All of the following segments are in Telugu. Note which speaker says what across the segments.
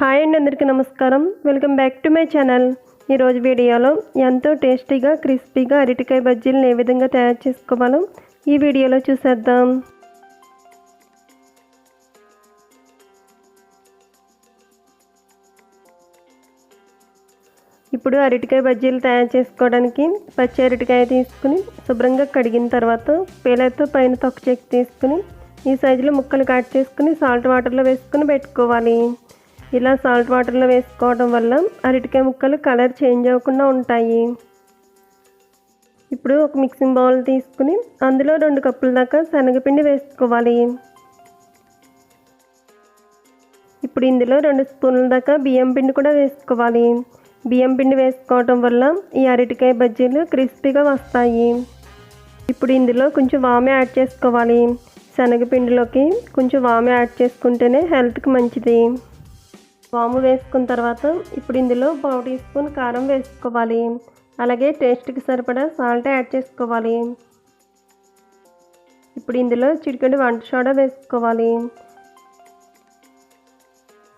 Speaker 1: హాయ్ అండి అందరికీ నమస్కారం. Welcome back to my channel. ఈరోజు వీడియోలో ఎంతో టేస్టీగా క్రిస్పీగా అరటికాయ బజ్జీలను ఏ విధంగా తయారు చేసుకోవాలో ఈ వీడియోలో చూసేద్దాం. ఇప్పుడు అరటికాయ బజ్జీలు తయారు చేసుకోవడానికి పచ్చి అరటికాయ తీసుకుని శుభ్రంగా కడిగిన తర్వాత పేలతో పైన తొక్క చెక్కి తీసుకుని ఈ సైజులో ముక్కలు కట్ చేసుకుని సాల్ట్ వాటర్లో వేసుకుని పెట్టుకోవాలి. ఇలా సాల్ట్ వాటర్లో వేసుకోవడం వల్ల అరటికాయ ముక్కలు కలర్ చేంజ్ అవ్వకుండా ఉంటాయి. ఇప్పుడు ఒక మిక్సింగ్ బౌల్ తీసుకుని అందులో రెండు కప్పుల దాకా శనగపిండి వేసుకోవాలి. ఇప్పుడు ఇందులో రెండు స్పూన్ల దాకా బియ్యం పిండి కూడా వేసుకోవాలి. బియ్యం పిండి వేసుకోవటం వల్ల ఈ అరటికాయ బజ్జీలు క్రిస్పీగా వస్తాయి. ఇప్పుడు ఇందులో కొంచెం వాము యాడ్ చేసుకోవాలి. శనగపిండిలోకి కొంచెం వాము యాడ్ చేసుకుంటేనే హెల్త్కి మంచిది. వాము వేసుకున్న తర్వాత ఇప్పుడు ఇందులో పావు టీ స్పూన్ కారం వేసుకోవాలి. అలాగే టేస్ట్కి సరిపడా సాల్ట్ యాడ్ చేసుకోవాలి. ఇప్పుడు ఇందులో చిటికెడు వంట సోడా వేసుకోవాలి.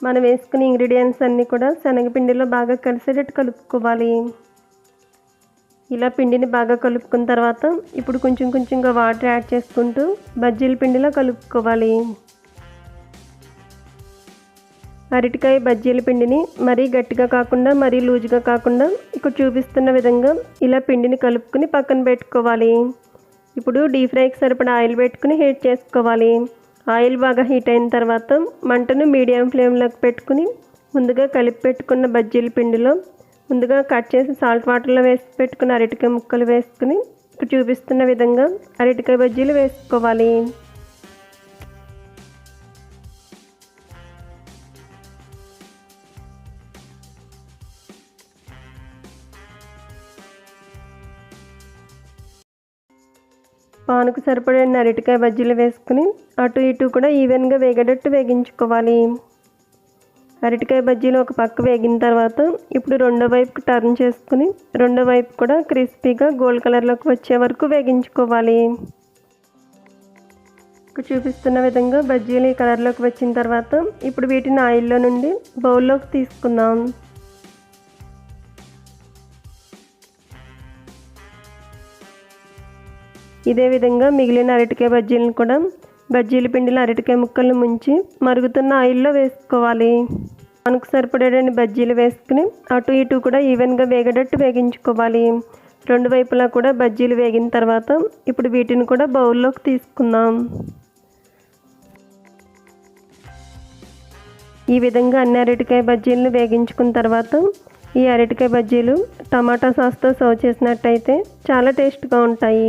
Speaker 1: మనం వేసుకునే ఇంగ్రీడియంట్స్ అన్నీ కూడా శనగపిండిలో బాగా కలిసేటట్టు కలుపుకోవాలి. ఇలా పిండిని బాగా కలుపుకున్న తర్వాత ఇప్పుడు కొంచెం కొంచెంగా వాటర్ యాడ్ చేసుకుంటూ బజ్జీల పిండిలో కలుపుకోవాలి. అరటికాయ బజ్జీల పిండిని మరీ గట్టిగా కాకుండా మరీ లూజుగా కాకుండా ఇక్కడ చూపిస్తున్న విధంగా ఇలా పిండిని కలుపుకుని పక్కన పెట్టుకోవాలి. ఇప్పుడు డీప్ ఫ్రైకి సరిపడా ఆయిల్ పెట్టుకుని హీట్ చేసుకోవాలి. ఆయిల్ బాగా హీట్ అయిన తర్వాత మంటను మీడియం ఫ్లేమ్లోకి పెట్టుకుని ముందుగా కలిపి పెట్టుకున్న బజ్జీల పిండిలో ముందుగా కట్ చేసి సాల్ట్ వాటర్లో వేసి పెట్టుకున్న అరటికాయ ముక్కలు వేసుకుని ఇక్కడ చూపిస్తున్న విధంగా అరటికాయ బజ్జీలు వేసుకోవాలి. పానుకు సరిపడే అరటికాయ బజ్జీలు వేసుకుని అటు ఇటు కూడా ఈవెన్గా వేగేటట్టు వేగించుకోవాలి. అరటికాయ బజ్జీలు ఒక పక్క వేగిన తర్వాత ఇప్పుడు రెండో వైపుకి టర్న్ చేసుకుని రెండో వైపు కూడా క్రిస్పీగా గోల్డ్ కలర్లోకి వచ్చే వరకు వేగించుకోవాలి. చూపిస్తున్న విధంగా బజ్జీలు ఈ కలర్లోకి వచ్చిన తర్వాత ఇప్పుడు వీటిని ఆయిల్లో నుండి బౌల్లోకి తీసుకుందాం. ఇదే విధంగా మిగిలిన అరటికాయ బజ్జీలను కూడా బజ్జీల పిండిలో అరటికాయ ముక్కలను ముంచి మరుగుతున్న ఆయిల్లో వేసుకోవాలి. మనకు సరిపడేటువంటి బజ్జీలు వేసుకుని అటు ఇటు కూడా ఈవెన్గా వేగేటట్టు వేగించుకోవాలి. రెండు వైపులా కూడా బజ్జీలు వేగిన తర్వాత ఇప్పుడు వీటిని కూడా బౌల్లోకి తీసుకుందాం. ఈ విధంగా అన్ని అరటికాయ బజ్జీలను వేగించుకున్న తర్వాత ఈ అరటికాయ బజ్జీలు టమాటా సాస్తో సర్వ్ చేసినట్టయితే చాలా టేస్ట్గా ఉంటాయి.